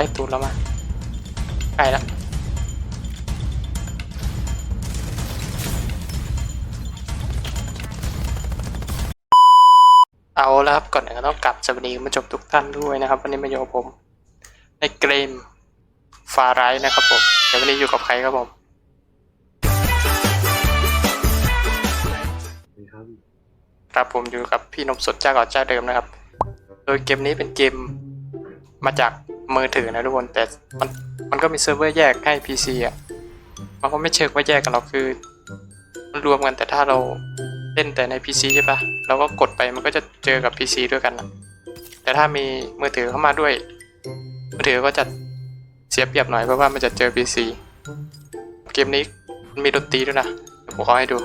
ไล่ตูดแล้วมาใกล้ละเอาแล้วครับก่อนอื่นก็ต้องกลับสวัสดีคุณผู้ชมทุกท่านด้วยนะครับ วันนี้มาอยู่กับผมในเกมฟาไรนะครับผมเดี๋ยววันนี้อยู่กับใครครับผมครับครับผมอยู่กับพี่นมสดเจ้าเก่าเจ้าเดิมนะครับ โดยเกมนี้เป็นเกมมาจาก มือถือนะทุกคน แต่มันมันก็มีเซิร์ฟเวอร์แยกให้ PC อะ มันก็ไม่เชิงว่าแยกกันหรอกคือ มันรวมกันแต่ถ้าเราเล่นแต่ใน PC ใช่ปะเราก็กดไปมันก็จะเจอกับ PC ด้วยกันนะแต่ถ้ามีมือถือเข้ามาด้วย มือถือก็จะเสียเปรียบหน่อยเพราะว่ามันจะเจอ PC เกมนี้มันมีดนตรีด้วยนะเดี๋ยวผมขอให้ดู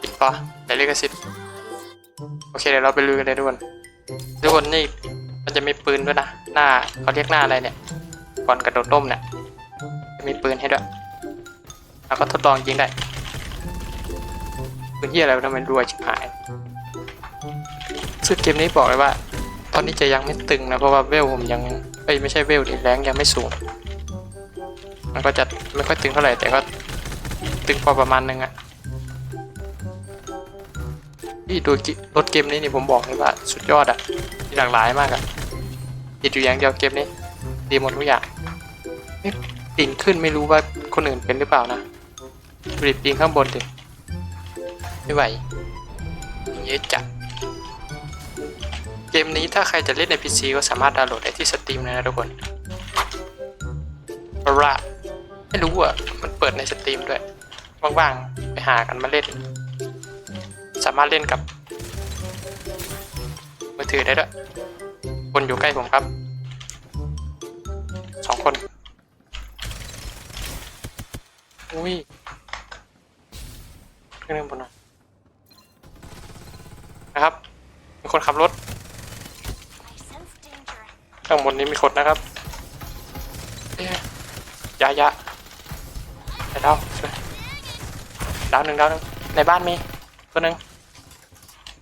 ปิดปะในลิขสิทธิ์โอเคเดี๋ยวเราไปลุยกันเลยทุกคน ทุกคนนี่มันจะมีปืนด้วยนะ หน้าเขาเรียกหน้าอะไรเนี่ย ก่อนกระโดดร่มเนี่ยจะมีปืนให้ด้วย แล้วก็ทดลองยิงได้ ปืนที่อะไรทำไมรวยชิบหายซึ่งเกมนี้บอกเลยว่า ตอนนี้จะยังไม่ตึงนะ เพราะว่าเวลผมยังเอ้ไม่ใช่เวลดิแรงยังไม่สูง มันก็จะไม่ค่อยตึงเท่าไหร่แต่ก็ตึงพอประมาณนึงอะ ที่ดูกิรถเกมนี้นี่ผมบอกเลยว่าสุดยอดอะมีหลากหลายมากอะติดอยู่อย่างเดียวเกมนี้ ดีหมดทุกอย่างปิงขึ้นไม่รู้ว่าคนอื่นเป็นหรือเปล่านะดูดิปิงข้างบนดิไม่ไหวเยอะจัดเกมนี้ถ้าใครจะเล่นใน PC ก็สามารถดาวน์โหลดได้ที่สตรีมเลยนะทุกคนเพราะว่าไม่รู้อะ มันเปิดในสตรีมด้วยว่างๆ ไปหากันมาเล่น สามารถเล่นกับมือถือได้ด้วยคนอยู่ใกล้ผมครับสองคนอุ้ยขึ้นข้างบนหน่อยนะครับ มีคนขับรถข้างบนนี้มีคนนะครับเอ๊ะยายาไปดาวช่วยดาวหนึ่งดาวหนึ่งในบ้านมีตัวหนึ่ง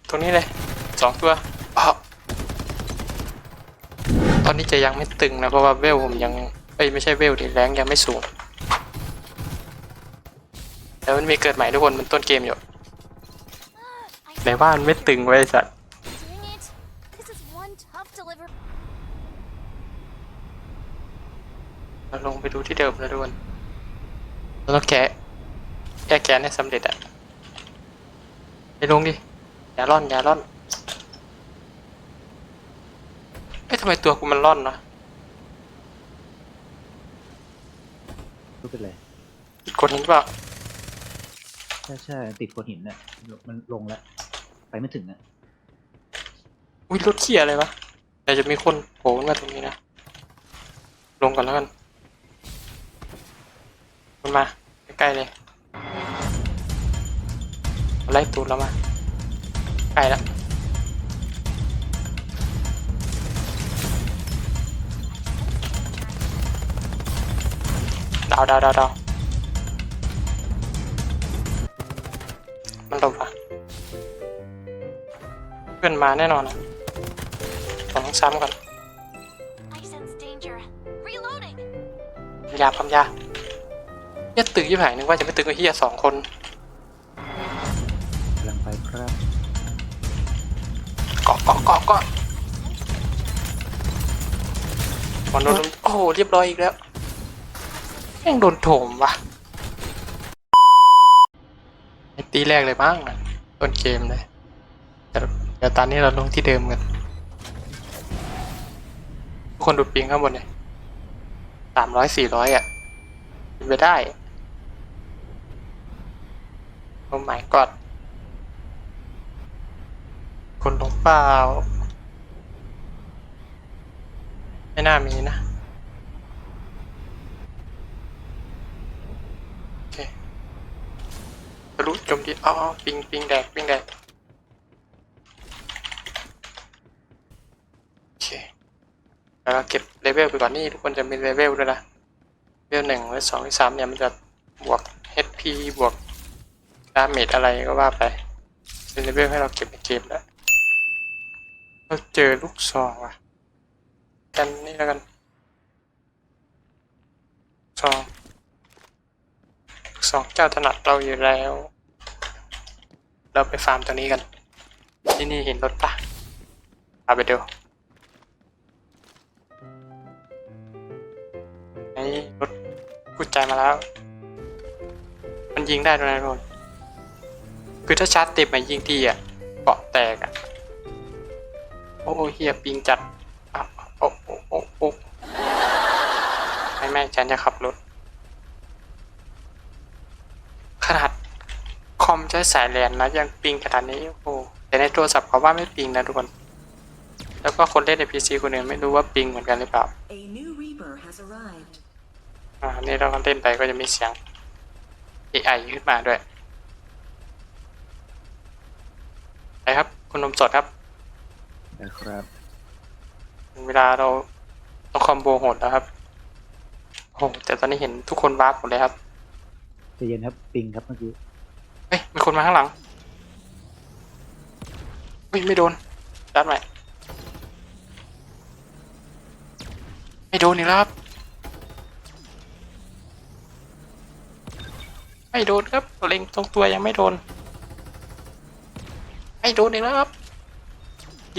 ตรงนี้เลยสองตัวอ้าวตอนนี้จะยังไม่ตึงนะเพราะว่าเวลผมยังเอ้ยไม่ใช่เวลดิแรงยังไม่สูงแต่มันมีเกิดใหม่ทุกคนมันต้นเกมอยู่ I ในบ้านไม่ตึงไว้ยไอ้สัตว์ Dang it! This is one tough delivery. เราลงไปดูที่เดิมแล้วทุกคนเราต้องแกะแก้แกนให้สำเร็จอะไปลงดิ อย่าล่อนอย่าล่อนเอ๊ะทำไมตัวกูมันล่อนนะไม่เป็นไรอีกคนนึงเปล่าใช่ใช่ติดโคนหินน่ะมันลงแล้ว ไปไม่ถึงอะอุ้ยรถเขี่ยอะไรวะแต่จะมีคนโผล่ขึ้นมาตรงนี้นะ ลงก่อนแล้วกันมันมา ใกล้ๆเลยไล่ตูดแล้วมาใกล้ละดาวดาวดาวดาวมันหลบอะเพื่อนมาแน่นอนอะผมต้องซ้ำก่อน I sense danger. Reloading. พัมยาพัมยาเฮียตึกยี่หายนึกว่าจะไม่ตึกกับเฮียสองคน กาะเกาะเกาะเกาะมันโดนโอ้โหเรียบร้อยอีกแล้วแม่งโดนโถมว่ะไอตีแรกเลยบ้างนะต้นเกมเลยแต่เดี๋ยวตอนนี้เราลงที่เดิมกันคนดูปิงข้างบนเนี่ยสามร้อยสี่ร้อยอะเป็นไปได้ โอ้ my god คนลงเปล่า ไม่น่ามีนะ โอเคทะลุจมตีอ๋อปิงปิงแดกปิงแดกโอเคแล้วเก็บเลเวลไปก่อนนี่ทุกคนจะมีเลเวลด้วยนะเลเวลหนึ่งและสองและสามเนี่ยมันจะบวก HP บวกดาเมจอะไรก็ว่าไปเป็นเลเวลให้เราเก็บในเกมแล้ว เราเจอลูกซองว่ะ กันนี่แล้วกันซองลูกซองเจ้าถนัดเราอยู่แล้ว เราไปฟาร์มตัวนี้กัน ที่นี่เห็นรถปะพาไปดูไอ้รถพูดใจมาแล้ว มันยิงได้ด้วยนะทุกคนคือถ้าชาร์จเต็มมายิงทีอะเกาะแตกอะ อ้เฮียปิงจัดอะโอ้โอ้โอ้โอ้ไม่ไม่ฉันจะขับรถ ขนาดคอมใช้สายแลนนะยังปิงขนาดนี้โอ้โหแต่ในโทรศัพท์เขาว่าไม่ปิงนะทุกคน แล้วก็คนเล่นในพีซีคนอื่นไม่รู้ว่าปิงเหมือนกันหรือเปล่า A new Reaper has arrived. อ่านี่เราก็เล่นไปก็จะมีเสียง AI ขึ้นมาด้วยไปครับ คุณนมสดครับ นะครับถึงเวลาเราต้องคอมโบโหดแล้วครับโอ้โหแต่ตอนนี้เห็นทุกคนวาร์ปหมดเลยครับใจะเย็นครับปิงครับเมื่อกี้เฮ้ยมีคนมาข้างหลังเฮ้ยไม่โดนดัดใหม่ไม่โดนอีกแล้วครับไม่โดนครับเล็งตรงตัวยังไม่โดนไม่โดนอีกแล้วครับ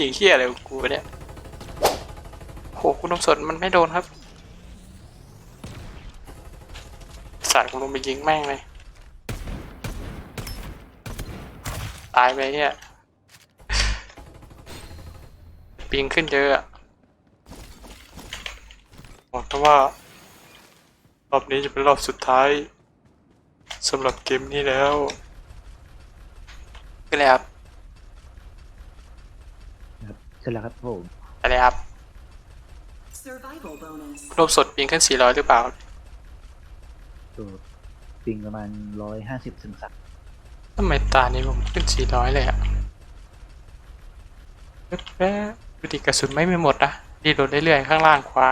ยิงเขี้ยอะไรกูเนี่ยโหคุณนมสดมันไม่โดนครับสัตว์กูลงไปยิงแม่งเลยตายไปเนี่ยปิงขึ้นเยอะบอกแต่ว่ารอบนี้จะเป็นรอบสุดท้ายสำหรับเกมนี้แล้วขึ้นเลยครับนะครับ ขึ้นแล้วครับผมไปเลยครับ Survival bonus. รวบสดปิงขึ้น 400 หรือเปล่า ตัวปิงประมาณร้อยห้าสิบถึงสามทำไมตานี้ผมขึ้น 400 เลยอะแป๊บๆดูดิกระสุนไม่มีหมดนะดีโดดเรื่อยๆข้างล่างขวา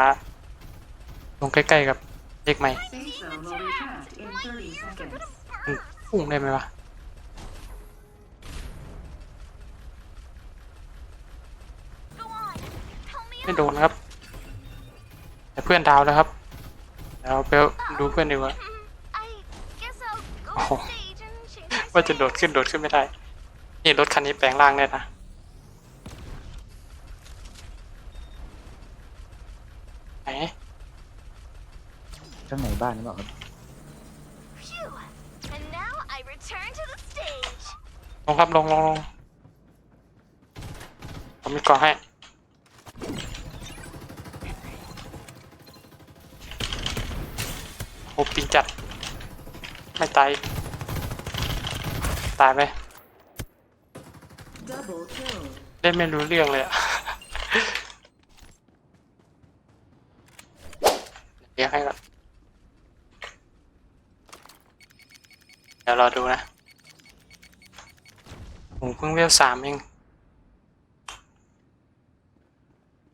ลงใกล้ๆกับเลขใหม่ Safe zone will retract in 30 seconds. มันพุ่งได้ไหมวะ ไม่ out. โดนครับ แต่เพื่อนดาวแล้วครับเดี๋ยวเราไปดูเพื่อนดีกว่า I guess I'll go Oh. on stage and change my ว่าจะโดดขึ้นโดดขึ้นไม่ได้ นี่รถคันนี้แปลงร่างได้นะไหนข้างในบ้านหรือเปล่าครับ Phew. And now I return to the stage. ลงครับลงลงลงผมมีก่อให้ อ้ปิงจัด ไม่ตาย ตายไหม Double kill. เล่นไม่รู้เรื่องเลยอะเดี๋ยวให้ก่อนเดี๋ยวรอดูนะผมเพิ่งเวลสามเอง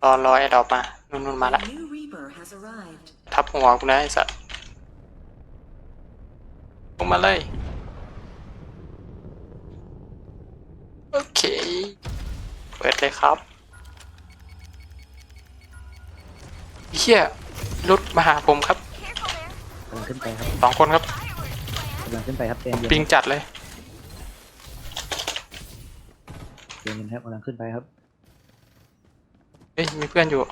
รอรอไอ้ดอกมานู่นนู่นมาละ A new Reaper has arrived. ทับหัวกูนะไอ้สัสล งมาเลย โอเคเปิดเลยครับเฮียรถมาหาผมครับ Careful there. กำลังขึ้นไปครับสองคนครับ Fireworks plan. กำลังขึ้นไปครับเต็มเย็นปิงจัดเลยเต็มเย็นครับกำลังขึ้นไปครับเฮ้ยมีเพื่อนอยู่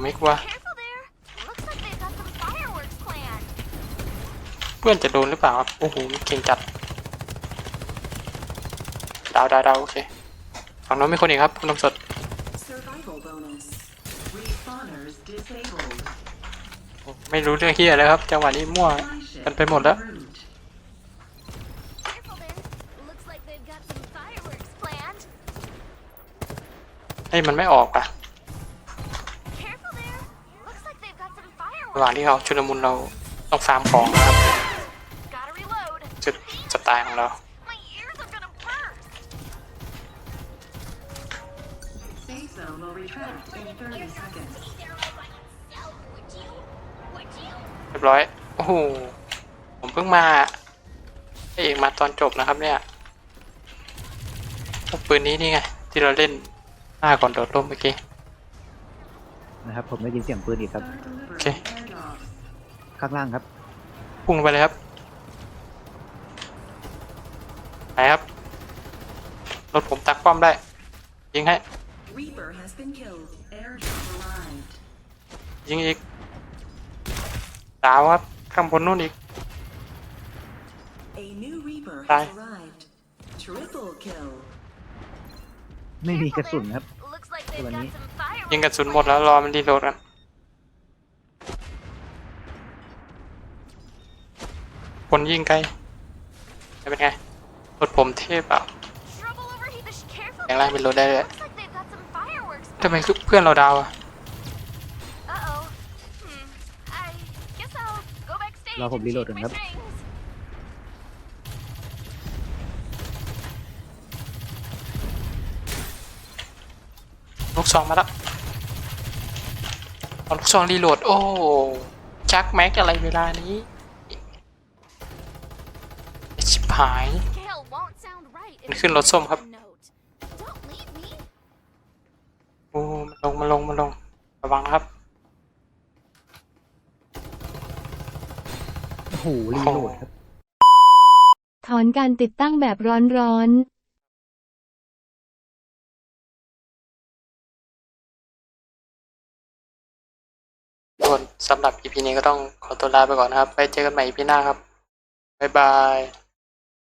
ไม่กลัว พื่อนจะโดนหรือเปล่าครับ โอ้โหเก่งจัด ดาวดาวดาวโอเคฝั่งโน้นมีคนอีกครับคุณนมสด Survival bonus. Respawners disabled. ไม่รู้เรื่องเฮียเลยครับ จังหวะนี้มั่ว Supply ship กันไปหมดแล้ว en route. Careful there. Looks like they've got some fireworks planned. เฮ้ยมันไม่ออกอะ Careful there. Looks like they've got some ระหว่าง fireworks. ที่เขาชุลมุนเราต้องฟาร์มของนะครับ สไตล์ของเรา My ears are gonna burst. Safe zone will retract in 30 seconds. Would you? Would you? เรียบร้อย โอ้โห ผมเพิ่งมาพระเอกมาตอนจบนะครับเนี่ยพวกปืนนี้นี่ไงทที่เราเล่นหน้าก่อนโดดร่มเมื่อกี้ นะครับผมได้ยินเสียงปืนอีกครับ Start delivering Okay. airdrops. ข้างล่างครับ พุ่งไปเลยครับ ไหนครับ รถผมตักป้อมได้ ยิงให้ Reaper has been killed. Airdrop arrived. ยิงอีก ดาวครับ ข้างบนนู่นอีก A new Reaper Bye. has arrived. Triple kill. ไม่มี Careful กระสุน there. ครับ Looks like they've Hold on, got me. some fireworks. ยิงกระสุนหมดแล้วรอมันรีโหลดกัน คนยิงไกลจะเป็นไง รถผมเทพเปล่า Trouble over here. Sh- Careful. แรงแรงเป็นรถได้เลย Looks like they've got some fireworks. ทำไมเพื่อนเราดาวอะ Uh-oh. Hmm. I guess I'll go backstage รอผม and รีโหลด change ก่อน my ครับ strings. ลูกซองมาแล้วเอาลูกซองรีโหลด โอ้ชักแม็กอะไรเวลานี้ ชิบหาย ขึ้นรถส้มครับ it's a note. Don't leave me. โอ้มันลงมันลงมันลง ระวังนะครับโอ้โหรีโหลดครับ ถอนการติดตั้งแบบร้อนๆส่วนสำหรับ EP นี้ก็ต้องขอตัวลาไปก่อนนะครับไปเจอกันใหม่ EP หน้าครับ บ๊ายบาย